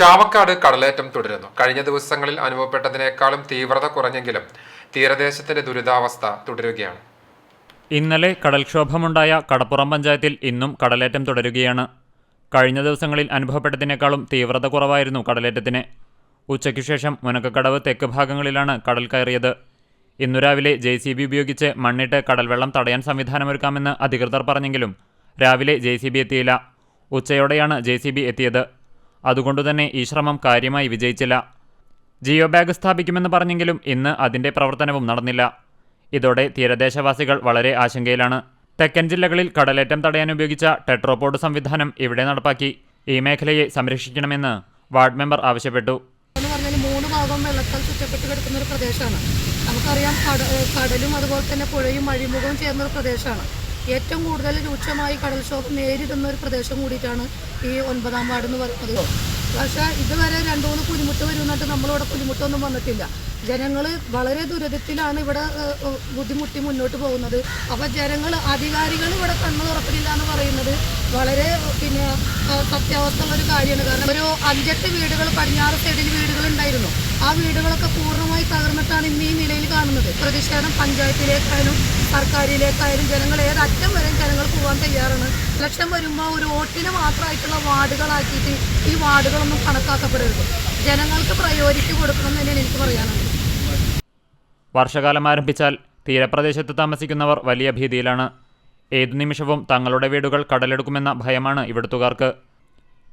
ചാവക്കാട് കടലേറ്റം തുടരുന്നു. കഴിഞ്ഞ ദിവസങ്ങളിൽ അനുഭവപ്പെട്ടതിനേക്കാളും തീവ്രത കുറഞ്ഞെങ്കിലും തീരദേശത്തിന്റെ ദുരിതാവസ്ഥ തുടരുകയാണ്. ഇന്നലെ കടൽക്ഷോഭമുണ്ടായ കടപ്പുറം പഞ്ചായത്തിൽ ഇന്നും കടലേറ്റം തുടരുകയാണ്. കഴിഞ്ഞ ദിവസങ്ങളിൽ അനുഭവപ്പെട്ടതിനേക്കാളും തീവ്രത കുറവായിരുന്നു കടലേറ്റത്തിന്. ഉച്ചയ്ക്കു ശേഷം മുനക്കക്കടവ് തെക്ക് ഭാഗങ്ങളിലാണ് കടൽ കയറിയത്. ഇന്നു രാവിലെ ജെ സി ബി ഉപയോഗിച്ച് മണ്ണിട്ട് കടൽവെള്ളം തടയാൻ സംവിധാനമൊരുക്കാമെന്ന് അധികൃതർ പറഞ്ഞെങ്കിലും രാവിലെ ജെ സി ബി എത്തിയില്ല. ഉച്ചയോടെയാണ് ജെ സി ബി എത്തിയത്. അതുകൊണ്ടുതന്നെ ഈ ശ്രമം കാര്യമായി വിജയിച്ചില്ല. ജിയോ ബാഗ് സ്ഥാപിക്കുമെന്ന് പറഞ്ഞെങ്കിലും ഇന്ന് അതിന്റെ പ്രവർത്തനവും നടന്നില്ല. ഇതോടെ തീരദേശവാസികൾ വളരെ ആശങ്കയിലാണ്. തെക്കൻ ജില്ലകളിൽ കടലേറ്റം തടയാൻ ഉപയോഗിച്ച ടെട്രോപോഡ് സംവിധാനം ഇവിടെ നടപ്പാക്കി. ഈ മേഖലയെ സംരക്ഷിക്കണമെന്ന് വാർഡ് മെമ്പർ ആവശ്യപ്പെട്ടു. മൂന്ന് ഭാഗം വെള്ളത്താൽ ചുറ്റപ്പെട്ട് കിടക്കുന്ന ഒരു പ്രദേശമാണ്. നമുക്കറിയാം കടലും അതുപോലെ തന്നെ പുഴയും അഴിമുഖവും ചേർന്ന ഒരു പ്രദേശമാണ്. ഏറ്റവും കൂടുതൽ രൂക്ഷമായി കടൽക്ഷോഭം നേരിടുന്ന ഒരു പ്രദേശം കൂടിയിട്ടാണ് ഈ ഒൻപതാം വാർഡ് എന്ന് പറയുന്നത്. പക്ഷേ ഇതുവരെ രണ്ടു മൂന്ന് പുലിമുട്ട് വരുന്നിട്ട് നമ്മളിവിടെ പുലിമുട്ടൊന്നും വന്നിട്ടില്ല. ജനങ്ങൾ വളരെ ദുരിതത്തിലാണ് ഇവിടെ ബുദ്ധിമുട്ടി മുന്നോട്ട് പോകുന്നത്. അപ്പോൾ ജനങ്ങൾ അധികാരികൾ ഇവിടെ കണ്ണു തുറക്കുന്നില്ല എന്ന് പറയുന്നത് വളരെ പിന്നെ സത്യാവസ്ഥ ഒരു കാര്യമാണ്. കാരണം ഒരു അഞ്ചെട്ട് വീടുകൾ പടിഞ്ഞാറ് സൈഡിൽ വീടുകൾ ഉണ്ടായിരുന്നു. ആ വീടുകളൊക്കെ പൂർണമായി തകർന്നിട്ടാണ് ഇന്ന് ഈ നിലയിൽ കാണുന്നത്. പ്രതിഷേധം പഞ്ചായത്തിലേക്കായാലും സർക്കാരിലേക്കായാലും ജനങ്ങൾ ഏതറ്റം വരെ ജനങ്ങൾ പോകാൻ തയ്യാറാണ്. ലക്ഷം വരുമ്പോൾ ഒരു വോട്ടിന് മാത്രമായിട്ടുള്ള വാർഡുകളാക്കിയിട്ട് ഈ വാർഡുകളൊന്നും കണക്കാക്കപ്പെടരുത്. ജനങ്ങൾക്ക് പ്രയോരിറ്റി കൊടുക്കണം എന്ന് എനിക്ക് പറയാനുള്ളത്. വർഷകാലം ആരംഭിച്ചാൽ തീരപ്രദേശത്ത് താമസിക്കുന്നവർ വലിയ ഭീതിയിലാണ്. ഏതു നിമിഷവും തങ്ങളുടെ വീടുകൾ കടലെടുക്കുമെന്ന ഭയമാണ് ഇവിടുത്തുകാർക്ക്.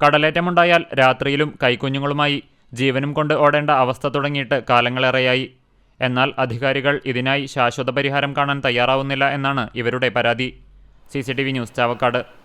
കടലേറ്റമുണ്ടായാൽ രാത്രിയിലും കൈക്കുഞ്ഞുങ്ങളുമായി ജീവനും കൊണ്ട് ഓടേണ്ട അവസ്ഥ തുടങ്ങിയിട്ട് കാലങ്ങളേറെയായി. എന്നാൽ അധികാരികൾ ഇതിനായി ശാശ്വത പരിഹാരം കാണാൻ തയ്യാറാവുന്നില്ല എന്നാണ് ഇവരുടെ പരാതി. C news Chavakkad.